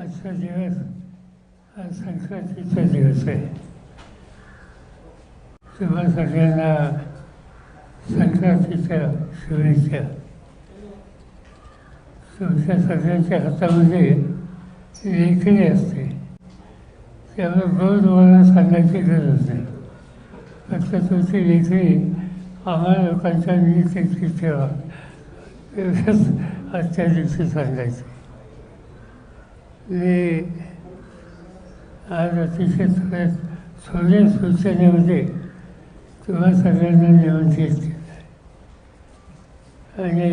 आजचा दिवस हा संक्रांतीचा दिवस आहे. तुम्हा सगळ्यांना संक्रांतीच्या शुभेच्छा. तुमच्या सगळ्यांच्या हातामध्ये लेखणी असते त्यामुळे गोड तुम्हाला सांगायची गरज नाही. फक्त तुमची लेखणी आम्हाला लोकांच्या नीती ठेवा. एवढंच आजच्या दिवशी सांगायचं. मी आज अतिशय थोड्या थोड्या सूचनेमध्ये तुम्हा सगळ्यांना निमंत्रित केलं आणि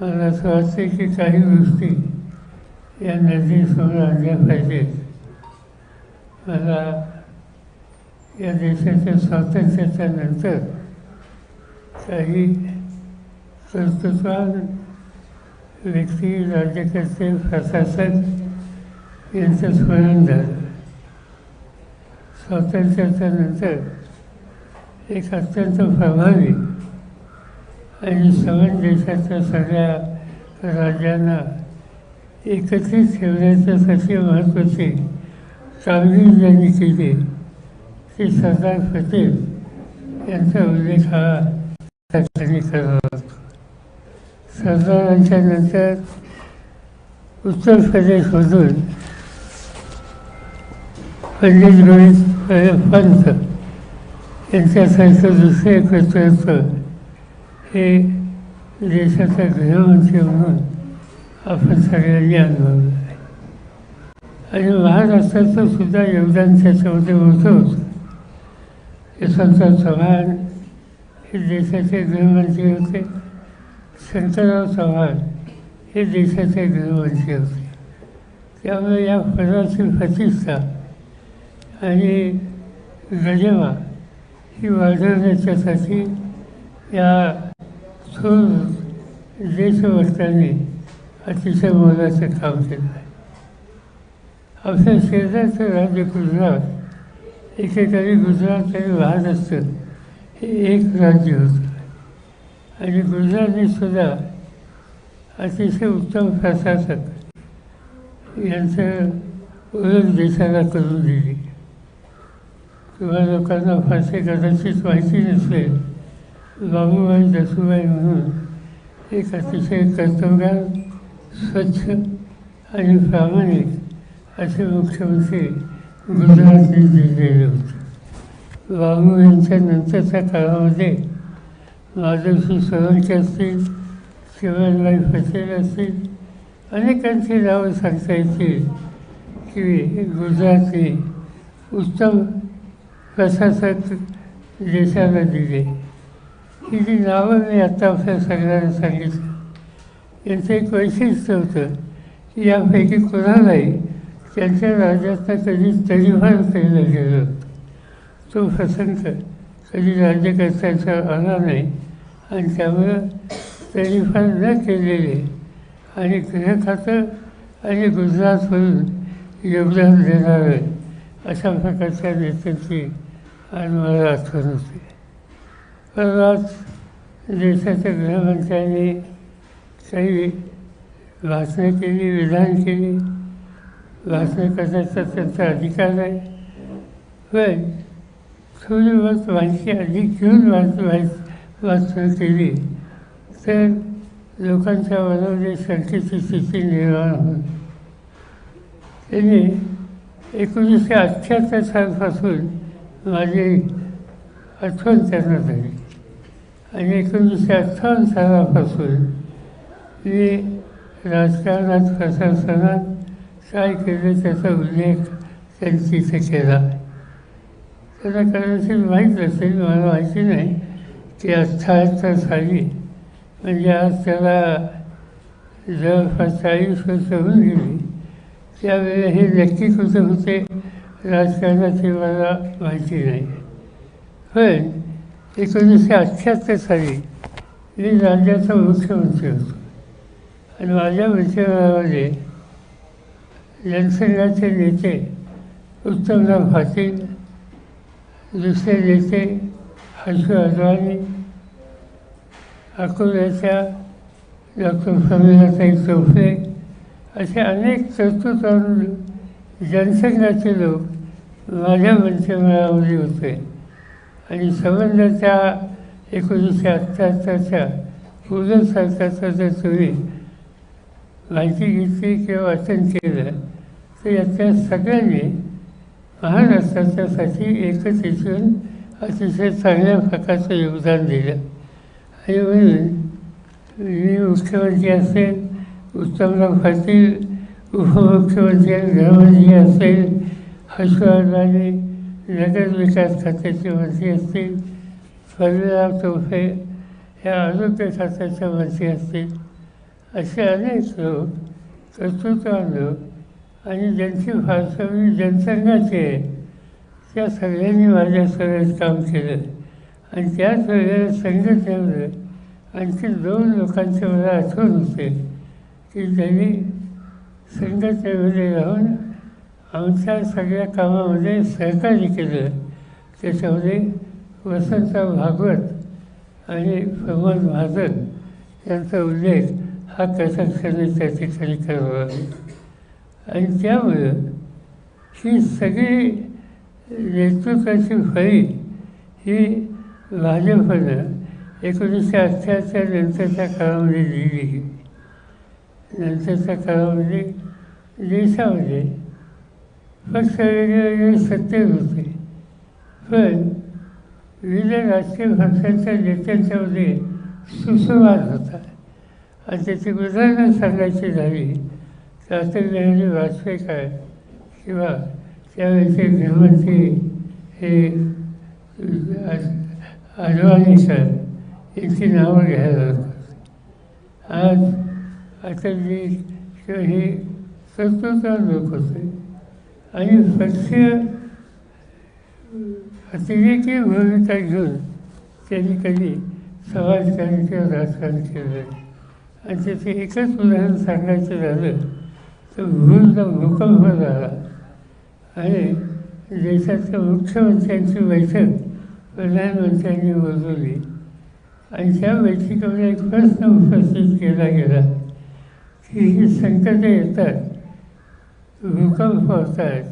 मला असं वाटतं की काही गोष्टी या नदीसमोर आणल्या पाहिजेत. मला या देशाच्या स्वातंत्र्याच्या नंतर काही कर्तृत्वान व्यक्ती राज्यकर्ते प्रशासक यांचं स्मरण झालं. स्वातंत्र्याच्या नंतर एक अत्यंत प्रभावी आणि सवन देशाच्या सगळ्या राज्यांना एकत्रित ठेवण्याच्यासाठी महत्त्वाची कामगिरी ज्यांनी केली ती सरदार पटेल यांचा उल्लेख हा त्या ठिकाणी करावा लागतो सरदारांच्या नंतर उत्तर प्रदेशमधून पंडित रोहित पंत यांच्यासारखं दुसरे कर्तृत्व हे देशाचा गृहमंत्री म्हणून आपण सगळ्यांनी अनुभवलं आहे. आणि महाराष्ट्राचं सुद्धा योगदान त्याच्यामध्ये मोठं होतं. यशवंतराव चव्हाण हे देशाचे गृहमंत्री होते. शंकरराव चव्हाण हे देशाचे गृहमंत्री होते त्यामुळे या पदाची प्रतिष्ठा आणि गरिमा ही वाढवण्याच्यासाठी या थोर देशभक्तांनी अतिशय मोलाचं काम केलं आहे. आपल्या शेजारचं राज्य गुजरात एकेकाळी गुजरात आणि महाराष्ट्र हे एक राज्य होतं. आणि गुजरातने सुद्धा अतिशय उत्तम प्रशासक यांचं ओळख देशाला करून दिली. किंवा लोकांना फारसे कदाचित माहिती नसेल बाबूबाई दसूबाई म्हणून एक अतिशय कर्तव्यगार स्वच्छ आणि प्रामाणिक असे मुख्यमंत्री गुजरातने दिलेले होते. बाबू यांच्या नंतरच्या काळामध्ये माधवसिंग सोळंकी असतील शिवराजबाई पटेल असतील अनेकांची नावं सांगता येतील की गुजरातने उत्तम प्रशासक देशाला दिले. ही जी नावं मी आत्ता आपल्या सगळ्यांना सांगितलं. यांचं एक वैशिष्ट्य होतं की यापैकी कोणालाही त्यांच्या राज्यातनं कधी तरीभार केलं गेलं होतं तो प्रसंग कधी राज्य करताचा आला नाही आणि त्यामुळं तडीफार न केलेले आणि गृह खातं आणि गुजरातमधून योगदान देणारं अशा प्रकारच्या नेत्यांची आज मला आठवण होते. परवाच देशाच्या गृहमंत्र्यांनी काही भाषणं केली विधान केली भाषण करण्याचा त्यांचा अधिकार आहे. पण थोडी बहुत माहिती अधिक घेऊन वाच वाच वाचणं केली तर लोकांच्या मनामध्ये शंकेची स्थिती निर्माण होईल त्यांनी एकोणीसशे अठ्ठ्याहत्तर सालपासून माझी आठवण त्यांना झाली आणि एकोणीसशे अठ्ठावन्न सालापासून मी राजकारणात प्रशासनात काय केलं त्याचा उल्लेख त्यांनी तिथे केला. त्यांना कदाचित माहीत असेल मला माहिती नाही ती अठ्ठाहत्तर साली. म्हणजे आज त्याला जवळपास चाळीस वर्ष होऊन गेली. त्यावेळी हे नक्की कुठं होते राजकारणाची मला माहिती नाही. पण एकोणीसशे अठ्ठ्याहत्तर साली मी राज्याचा मुख्यमंत्री होतो. आणि माझ्या मंत्रिमंडळामध्ये जनसंघाचे नेते उत्तमराव पाटील दुसरे नेते हर्षू अडवाणी अकोल्याच्या डॉक्टर प्रमिलाताई चौफे असे अनेक कर्तृत्व जनसंघाचे लोक माझ्या मंत्रिमंडळामध्ये होते. आणि संबंध त्या एकोणीसशे अठ्ठ्याहत्तरच्या पूर्ण सरकारचा जर तुम्ही माहिती घेतली किंवा वाचन केलं तर यातल्या सगळ्यांनी महाराष्ट्राच्यासाठी एकच येऊन अतिशय चांगल्या प्रकारचं योगदान दिलं. आणि म्हणून मी मुख्यमंत्री असेल उत्तमराव पाटील उपमुख्यमंत्री गृहमंत्री असेल हर्षवर्धनाने नगर विकास खात्याचे मंत्री असतील फडणराव तोफे या आरोग्य खात्याचे मंत्री असतील असे अनेक लोक कर्तृत्वान लोक आणि ज्यांची पार्श्वभूमी जनसंघाची आहे त्या सगळ्यांनी माझ्या सगळ्यात काम केलं. आणि त्याच वेळेला संघटनेमध्ये आणखी दोन लोकांचे मला आठवण होते की त्यांनी संघटनेमध्ये राहून आमच्या सगळ्या कामामध्ये सहकार्य केलं. त्याच्यामध्ये वसंतराव भागवत आणि प्रमोद महाजन यांचा उल्लेख हा कथाक्षणी त्या ठिकाणी करावा आणि त्यामुळं ही सगळी नेतृत्वाची फळी ही भाजपनं एकोणीसशे अठ्ठ्याहत्तर नंतरच्या काळामध्ये दिली. नंतरच्या काळामध्ये देशामध्ये पक्ष वेगवेगळे सत्तेत होते. पण विविध राजकीय पक्षांच्या नेत्यांच्यामध्ये सुसंवाद होता. आणि त्याची उदाहरणं सांगायची झाली तर अटल वाजपेयी काय किंवा त्यावेळेचे गृहमंत्री हे अडवाणी सर यांची नावं घ्यायला लागतात. आज अटलजी किंवा हे कर्तृत्व लोक होते. आणि पक्षीय अतिरेकी भूमिका घेऊन त्यांनी कधी समाजकारण किंवा राजकारण केलं. आणि त्याचं एकच उदाहरण सांगायचं झालं तो भूलचा भूकंप झाला. आणि देशाच्या मुख्यमंत्र्यांची बैठक प्रधानमंत्र्यांनी बोलवली. आणि त्या बैठकीमध्ये एक प्रश्न उपस्थित केला गेला की ही संकटं येतात भूकंप होत आहेत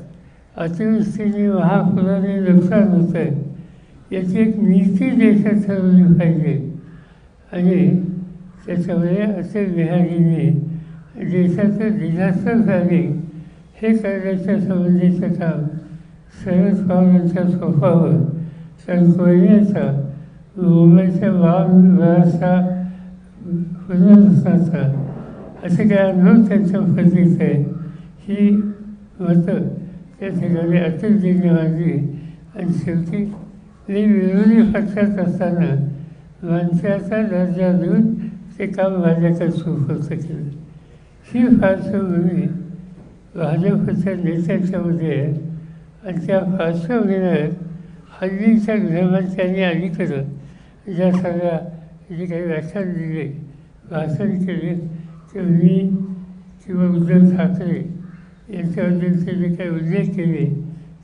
अतिवृष्टीने महापुराने नुकसान होत आहे याची एक नीती देशात ठरवली पाहिजे. आणि त्याच्यामुळे असे बिहारीने देशाचं डिझास्टर झाली हे करण्याच्या संबंधीचं काम शरद पवारांच्या सोफावर तर कोयनेचा मुंबईच्या वाहन पुनर्वसनाचा असे काही अनुभव त्यांच्या पद्धतीचं आहे. ही मतं त्या ठिकाणी अटलजींनी मांडली आणि शेवटी मी विरोधी पक्षात असताना माणसाचा दर्जा देऊन ते काम माझ्याकडे सुखवतं केलं ही पार्श्वभूमी भाजपच्या नेत्याच्यामध्ये आहे आणि त्या पार्श्वभूमीवर हल्लीच्या गृहमंत्र्यांनी अलीकडं ज्या सगळ्या जे काही व्याख्यान दिले भाषण केले ते मी किंवा उद्धव ठाकरे यांच्याबद्दलचे जे काही उल्लेख केले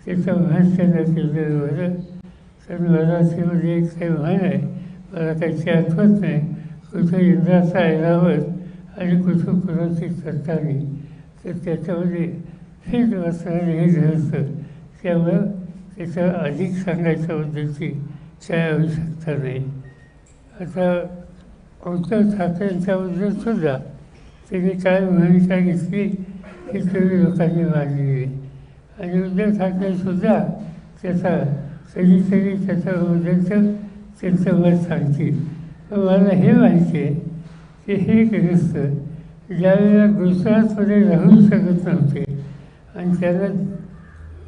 त्याचा भाष्य न केलेलं बरं तर मराठीमध्ये एक काही म्हण आहे मला काही आठवत नाही. कुठं इंद्राचा ऐरावत आणि कुठं कुणाची सत्तानी तर त्याच्यामध्ये हेच बसणारे हे घडतं त्यामुळं त्याचं अधिक सांगायच्याबद्दलची म्हणजे काय आवश्यकता नाही. आता उद्धव ठाकरेंच्याबद्दल सुद्धा त्यांनी काय भूमिका घेतली ही सगळी लोकांनी मांडलेली आहे. आणि उद्धव ठाकरेसुद्धा त्याचा कधीतरी त्याच्याबद्दलचं त्यांचं मत सांगतील. पण मला हे माहिती आहे की हे ग्रस्त ज्यावेळेला गुजरातमध्ये राहू शकत नव्हते आणि त्यांना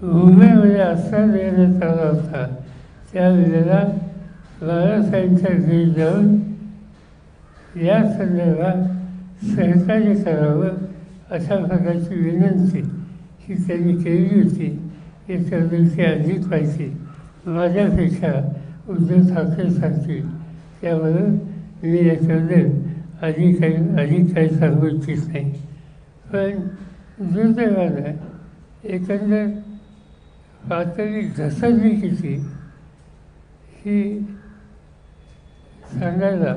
मुंबईमध्ये आश्रय देण्यात आला होता त्यावेळेला बाळासाहेबांच्या घरी जाऊन या संदर्भात सहकार्य करावं अशा प्रकारची विनंती ही त्यांनी केली होती. याच्याबद्दलची अधिक माहिती माझ्यापेक्षा उद्धव ठाकरे सांगतील त्यामुळं मी याच्याबद्दल अधिक काही अधिक काही सांगू इच्छित नाही. पण दुर्दैवानं एकंदर पातळी घसरली किती ही सांगायला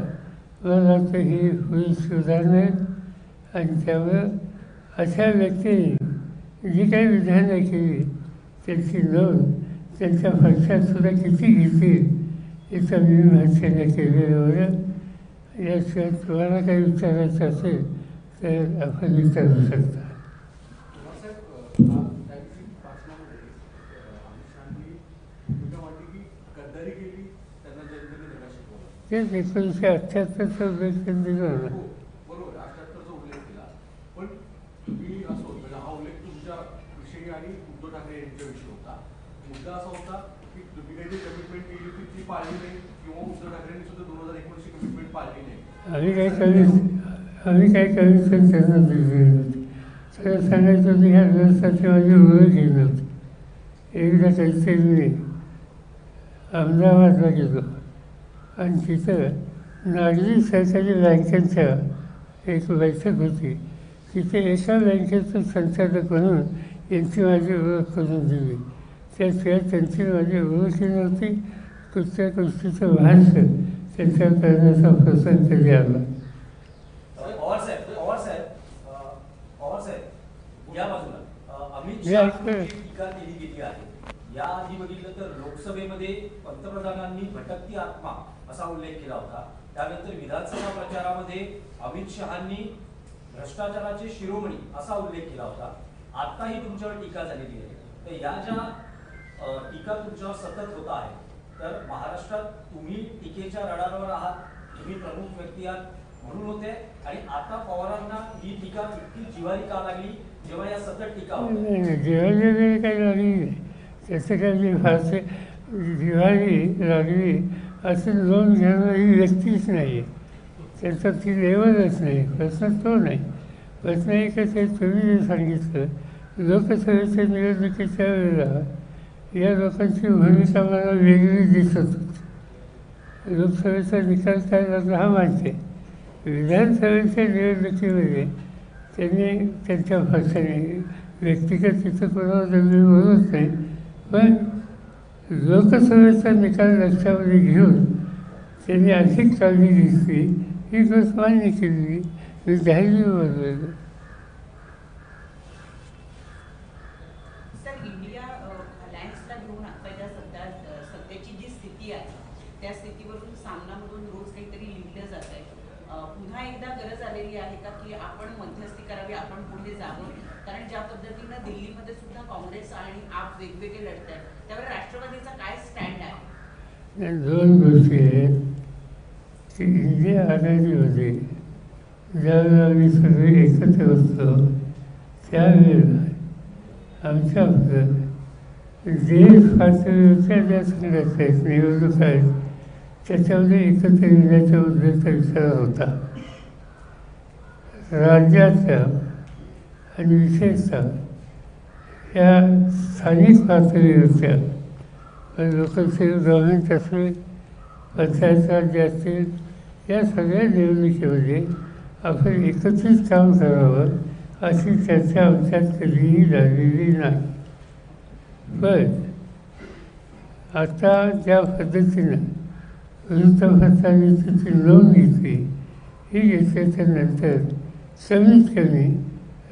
मला वाटतं ही होईल सुधारणं. आणि त्यामुळं अशा व्यक्तीने जी काही विधानं केली त्यांची नोंद त्यांच्या पक्षात किती घेतील याचं मी भाषेने केलेलं याशिवाय तुम्हाला काही विचारायचं असेल तर आपण विचारू शकता. तेच एकोणीसशे अठ्ठ्याहत्तरचा उल्लेख त्यांनी दिला हो होता मुद्दा असा होता की तुम्ही काही कमिटमेंट केली होती ती पाळली नाही किंवा उद्धव ठाकरेंनी सुद्धा दोन हजार एकोणीस आम्ही काही कमी आम्ही काही कमिशन त्यांना दिली नव्हती सगळं सांगायचं होतं ह्या व्यवस्थाची माझी ओळख येत नव्हती एकदा काहीतरी मी अहमदाबादला गेलो. आणि तिथं नागरी सहकारी बँकेच्या एक बैठक होती. तिथे एका बँकेचं संचालक म्हणून यांची माझी ओळख करून दिली. त्याशिवाय त्यांची माझी ओळखही नव्हती कुठच्या गोष्टीचं भाष्य त्यांच्यावर करण्याचा प्रसंग कधी आला या बाजूला अमित मी शहा ऐकतोय. टीका या आधी बघितलं तर लोकसभेमध्ये पंतप्रधानांनी भटकती आत्मा असा उल्लेख केला होता. त्यानंतर विधानसभा प्रचारामध्ये अमित शहांनी भ्रष्टाचाराची शिरोमणी असा उल्लेख केला होता. आताही तुमच्यावर टीका झालेली आहे. तर या ज्या टीका तुमच्यावर सतत होत आहे तर महाराष्ट्रात तुम्ही टीकेच्या रडारावर आहात तुम्ही प्रमुख व्यक्ती आहात म्हणून होते. आणि आता पवारांना ही टीका इतकी जिवारी का लागली? जेव्हा या सतत टीका जिवारी वगैरे काही लागली त्याचं काही फारसे जिवारी लागली असं लोन घेणारी व्यक्तीच नाही आहे त्याचा ती लेवलच नाही. प्रश्न तो नाही. प्रश्न एकच आहे तुम्ही जे सांगितलं. लोकसभेच्या निवडणुकीच्या वेळेला या लोकांची भूमिका मला वेगळी दिसत होती. लोकसभेचा निकाल काय लागला हा माहिती विधानसभेच्या निवडणुकीमध्ये त्यांनी त्यांच्या भाषेने व्यक्तिगत तिथं कोणावर मी बोलत नाही पण लोकसभेचा निकाल लक्षामध्ये घेऊन त्यांनी अधिक काळजी घेतली ही गोष्ट मान्य केली मी धैर्य बोललेलं सर इंडिया अलायन्सला घेऊन आताच्या सध्या अ, सध्याची जी स्थिती आहे त्या स्थितीवरून सामनामधून रोज काहीतरी लिहिलं जात आहे अ, पुन्हा एकदा गरज आलेली आहे का की आपण मध्यस्थी मध्ये जावं. कारण ज्या पद्धतीनं दिल्लीमध्ये सुद्धा काँग्रेस आणि आप वेगवेगळे लढत आहेत त्यावर राष्ट्रवादीचा काय स्टँड आहे? दोन गोष्टी आहेत. की इंडिया होती. ज्यावेळेला आम्ही सगळे एकत्र असतो त्यावेळेला आमच्याकडं देश पातळीवरच्या ज्या संघटना आहेत निवडणूक आहेत त्याच्यामध्ये एकत्र येण्याच्या उद्देशाचा विचार होता. राज्याच्या आणि विशेषतः या स्थानिक पातळीवरच्या लोकसेवा गव्हर्नमेंट पंचायत राज्य असतील या सगळ्या निवडणुकीमध्ये आपण एकत्रित काम करावं अशी चर्चा आमच्यात कधीही झालेली नाही. पण आता ज्या पद्धतीनं वृत्तपत्रांनी तिची नोंद घेतली ही घेतल्याच्या नंतर कमीत कमी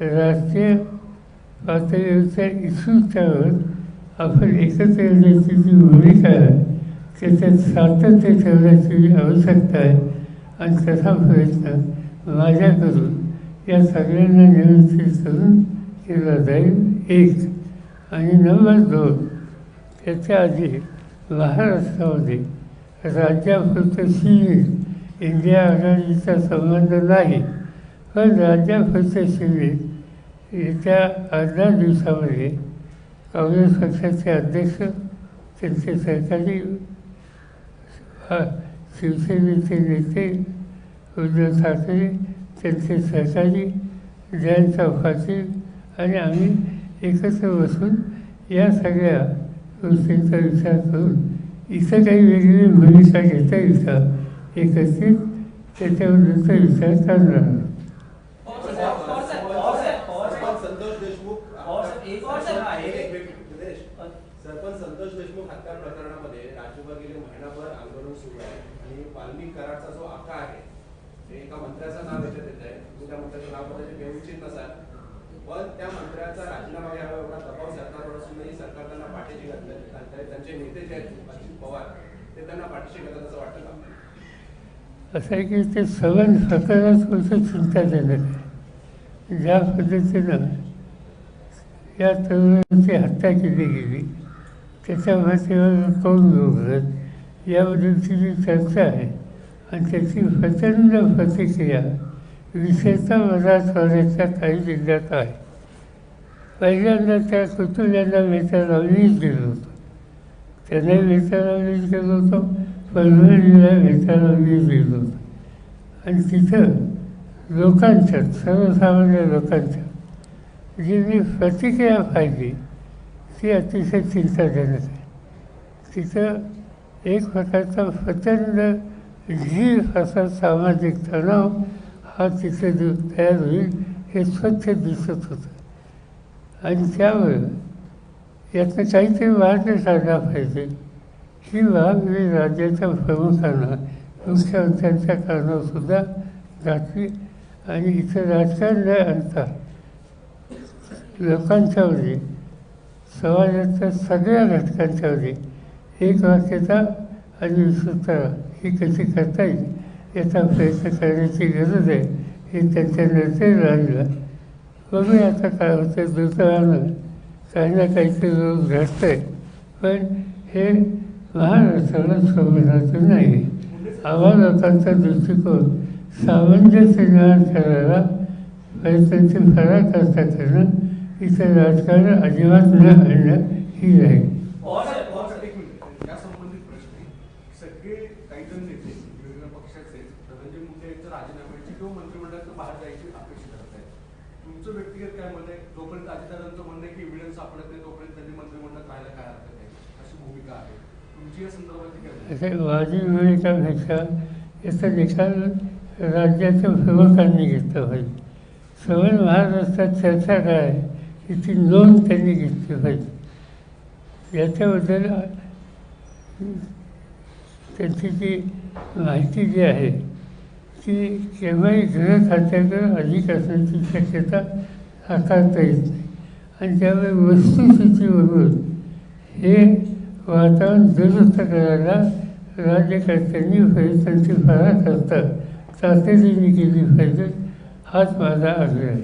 राष्ट्रीय पातळीवरच्या इशूच्यावर आपण एकत्र येण्याची जी भूमिका आहे त्याच्यात सातत्य ठेवण्याची आवश्यकता आहे. आणि तसा प्रयत्न माझ्याकडून या सगळ्यांना नियंत्रित करून केला जाईल. एक आणि नंबर दोन त्याच्या आधी महाराष्ट्रामध्ये राज्यापुरतं सीमित इंडिया आघाडीचा संबंध नाही पण राज्यापुरतं सीमित येत्या आठ दहा दिवसामध्ये काँग्रेस पक्षाचे अध्यक्ष त्यांचे सहकारी शिवसेनेचे नेते उद्धव ठाकरे त्यांचे सहकारी जयंत पाटील आणि आम्ही एकत्र बसून या सगळ्या गोष्टींचा विचार करून इथं काही वेगळी भूमिका घेता येईल एकत्रित त्याच्याबद्दलचा विचार करणार आहोत. पवार साहेब, पवार साहेब, पवार साहेब, पवार साहेब, सरपंच संतोष देशमुख पवार साहेब, एक प्रश्न आहे एक मिनिट, निलेश. सरपंच संतोष देशमुख हत्या प्रकरणामध्ये राज्यभर गेले महिनाभर आंदोलन सुरू आहे आणि वाल्मिक कराडचा जो आका आहे ते एका मंत्र्याचं नाव याच्यात येत आहे तुम्ही त्या मंत्र्याचं नाव कोणाचे घेऊ इच्छित नसाल. पण त्या मंत्र्याचा राजीनामा घ्यावा एवढा दबाव सरकारवर असूनही सरकार त्यांना पाठीशी घातलं त्यांचे नेते जे आहेत अजित पवार ते त्यांना पाठीशी घालतात असं वाटतं का? असं आहे की ते सगळं स्वतःलाच थोडंसं चिंताजनक आहे. ज्या पद्धतीनं या तरुणांची हत्या केली गेली त्याच्या भाषेवर तोंड उघडत याबद्दलची जी चर्चा आहे. आणि त्याची प्रचंड प्रतिक्रिया विशेषतः मराठवाड्याच्या काही जिल्ह्यात आहे. पहिल्यांदा त्या कुटुंबियांना वेतन वीज गेलो होतो. त्यांना वेतन वीज गेलो होतो परभणीला वेतन वीज गेलो होतो. आणि तिथं लोकांच्यात सर्वसामान्य लोकांच्यात जी मी प्रतिक्रिया पाहिली ती अतिशय चिंताजनक आहे. तिथं एक प्रकारचा प्रचंड जीव असा सामाजिक तणाव हा तिथे जो तयार होईल हे स्वच्छ दिसत होतं. आणि त्यामुळे यातनं काहीतरी मार्ग काढला पाहिजे. किंवा मी राज्याच्या प्रमुखांना मुख्यमंत्र्यांच्या कारणासुद्धा घातली आणि इथं राजकारण न आणता. लोकांच्यावरती समाजाच्या सगळ्या घटकांच्यावरती एक वाक्यता आणि विस्तृतता ही कशी करता येईल याचा प्रयत्न करण्याची गरज आहे हे त्यांच्या नजरेत राहिलं बघूया आता काय होतं दुर्दैवानं काही ना काहीतरी रोग घडतं आहे पण हे महाराष्ट्राला शोभनाचं नाही. आवा लोकांचा दृष्टिकोन सामंजस्य निर्माण करायला प्रयत्नांची करता करणं इथं राजकारण अजिबात न आणणं ही राहील पवार साहेब, पवार साहेब. एक मिनिट या संबंधित प्रश्न आहे. सगळे काही जण नेते वेगवेगळ्या पक्षाचे धनंजय मुंडे यांच्या राजीनाम्याची किंवा मंत्रिमंडळातून बाहेर जायची अपेक्षा करत आहेत तुमचं व्यक्तिगत काय म्हणणं आहे? जोपर्यंत अजितदादांचं म्हणणं आहे की एव्हिडन्स सापडत नाही तोपर्यंत त्यांनी मंत्रिमंडळात राहायला काय हरकत नाही. अशी भूमिका आहे. तुमची या संदर्भात काय म्हणणं आहे? असे माझी निकाल राज्याच्या प्रमुखांनी घेतला पाहिजे. सवय महाराष्ट्रात चर्चा काय आहे नोंद त्यांनी घेतली पाहिजे. याच्याबद्दल त्यांची जी माहिती जी आहे की केव्हाही गृह खात्याकडे अधिक असण्याची शक्यता नाकारता येत नाही. आणि त्यामुळे वस्तुस्थितीवरून हे वातावरण दुरुस्त करायला राज्यकर्त्यांनी प्रयत्नांची पराकाष्ठा तातडीने केली पाहिजे हाच माझा आग्रह आहे.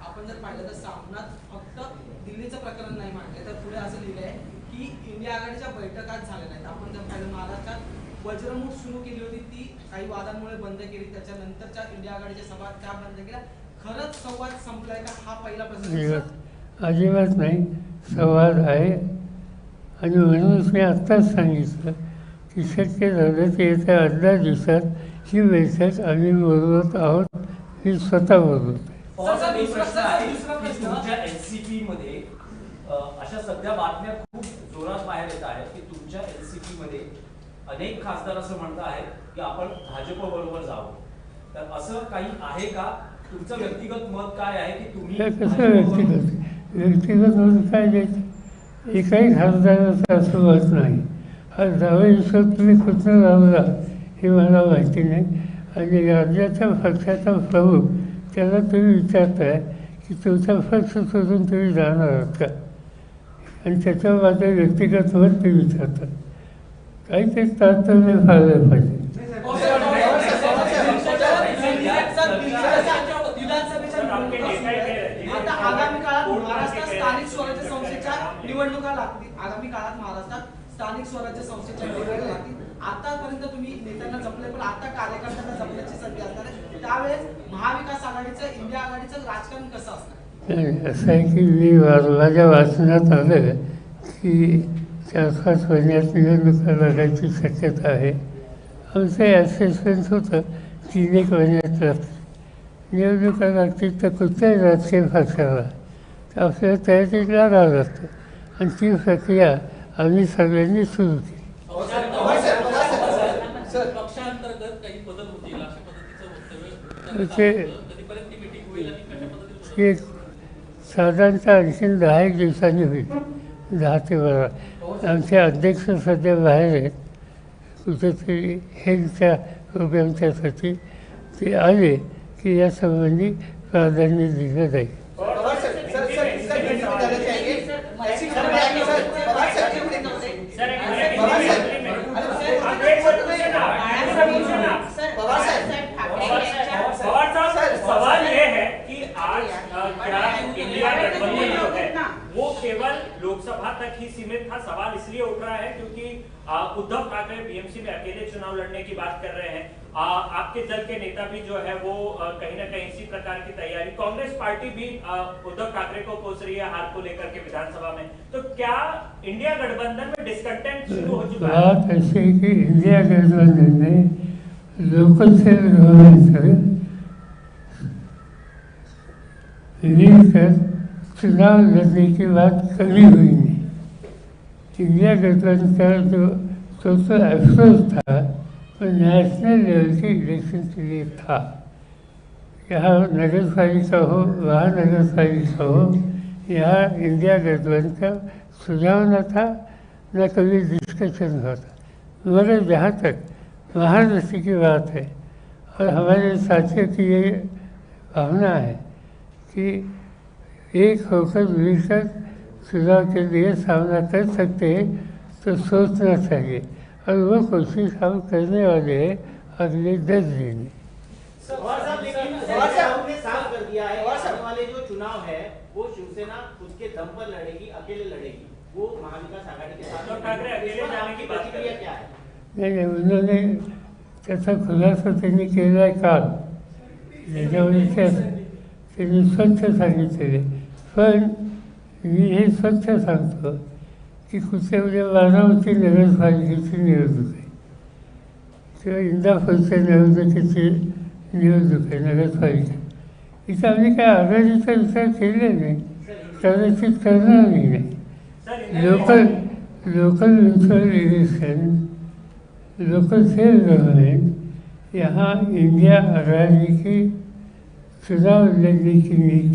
आपण जर पाहिलं तर सामनात फक्त दिल्लीचं प्रकरण नाही तर पुढे असं की इंडिया आघाडीच्या बैठकात झाल्या नाही आपण जर पाहिलं महाराष्ट्रात वज्रमुठ सुरू केली होती ती. काही वादांमुळे बंद केली. त्याच्यानंतरच्या इंडिया आघाडीच्या सभा त्या बंद केल्या. खरंच संवाद संपलाय का? हा पहिला प्रश्न अजिबात नाही. संवाद आहे. आणि म्हणूनच मी आत्ताच सांगितलं की शक्य झालं तर येत्या अर्ध्या दिवसात ही बैठक आम्ही बोलवत आहोत. मी स्वतः बोलवत आहे. प्रश्न की मध्ये अशा सध्या बातम्या खूप जोरात बाहेर येत आहेत की तुमच्या एनसीपी मध्ये अनेक खासदार असं म्हणत आहेत की आपण भाजप बरोबर जावं. तर असं काही आहे का? तुमचं व्यक्तिगत मत काय आहे की तुम्ही कसं व्यक्तिगत? व्यक्तिगत म्हणून काय द्यायचं एकाही खासदाराचं असं मत नाही. हा दिवसात तुम्ही कुठं लावला हे मला माहिती नाही. आणि राज्याच्या पक्षाचा प्रमुख त्याला तुम्ही विचारताय की तुमचा पक्ष सोडून तुम्ही जाणार आहात का? आणि त्याच्या माझं व्यक्तिगत मत ते विचारतात काहीतरी तात्पर्य फाळलं पाहिजे आगामी काळात महाराष्ट्रात स्थानिक स्वराज्य संस्थेच्या निवडणुका लागतील. आगामी काळात महाराष्ट्रात स्थानिक स्वराज्य संस्थेच्या निवडणुका लागतील. आतापर्यंत तुम्ही नेत्यांना जपले पण आता कार्यकर्त्यांना जपण्याची संधी असणार आहे. त्यावेळेस महाविकास आघाडीचं इंडिया आघाडीचं राजकारण कसं असणार? असं आहे की मी माझ्या वाचनात आलं की चार पाच महिन्यात निवडणुका लढायची शक्यता आहे आमचं ॲसेसमेंट होतं तीन एक महिन्यात लागते निवडणुका लागतील तर कुठल्याही राजकीय पक्षाला तर आपल्याला तयारी लागावं लागतं आणि ती प्रक्रिया आम्ही सगळ्यांनी सुरू केली ते- साधारणतः आणखीन दहा एक दिवसांनी होईल दहा ते बारा आमचे अध्यक्ष सध्या बाहेर आहेत. कुठेतरी हेल्थच्या प्रोग्रामच्यासाठी ते आले की यासंबंधी प्राधान्य दिलं जाईल. चुनाव लड़ने की बात कर रहे हैं। अ, आपके दल के नेता भी जो है वो कहीं ना कहीं इसी प्रकार की तैयारी। कांग्रेस पार्टी भी उद्धव ठाकरे को कोस रही है हार को लेकर के विधानसभा में। तो क्या इंडिया गठबंधन में डिस्कंटेंट शुरू हो चुका है? बात ऐसी कि इंडिया गठबंधन में लोकल से चुनाव लड़ने की बात कभी हुई नहीं। इंडिया गठबंधन का जो तो टोटल अफसोस था वो नेशनल लेवल के था यहाँ नगर पालिका हो वहाँ नगर पालिका हो यहाँ इंडिया गठबंधन का सुझाव न था न कभी डिस्कशन होता मगर जहाँ तक महाराष्ट्र की बात है और हमारे साथियों की ये भावना है कि एक होकर मिलकर चुनाव के लिए सामना कर सकते हैं तो सोचना चाहिए और वो कोशिश हम करने वाले हैं अगले दस दिन। में पवार साहब लेकिन पवार साहब, हमने साफ़ कर दिया है पवार कि साहब। आने वाले जो चुनाव है वो शिवसेना खुद के दम पर लड़ेगी अकेले लड़ेगी। वो महाविकास आघाड़ी के साथ। ठाकरे अकेले जाने की बात कर। रहे प्रतिक्रिया क्या है? नाही नाही उन्होंने त्याचा खुलासा त्यांनी केला आहे काल त्याच्यामुळे त्या त्यांनी स्वच्छ सांगितलेले पण मी हे स्वच्छ सांगतो की कुठे उद्या बारामती नगरपालिकेची निवडणूक आहे. किंवा इंदापूरच्या निवडणुकीची निवडणूक आहे नगरपालिका. इथं आम्ही काय आघाडीचा विचार केला नाही कदाचित करणारही नाही. Local local municipal election local self government यहाँ इंडिया आघाड़ी की चुनाव लड़ने की नीति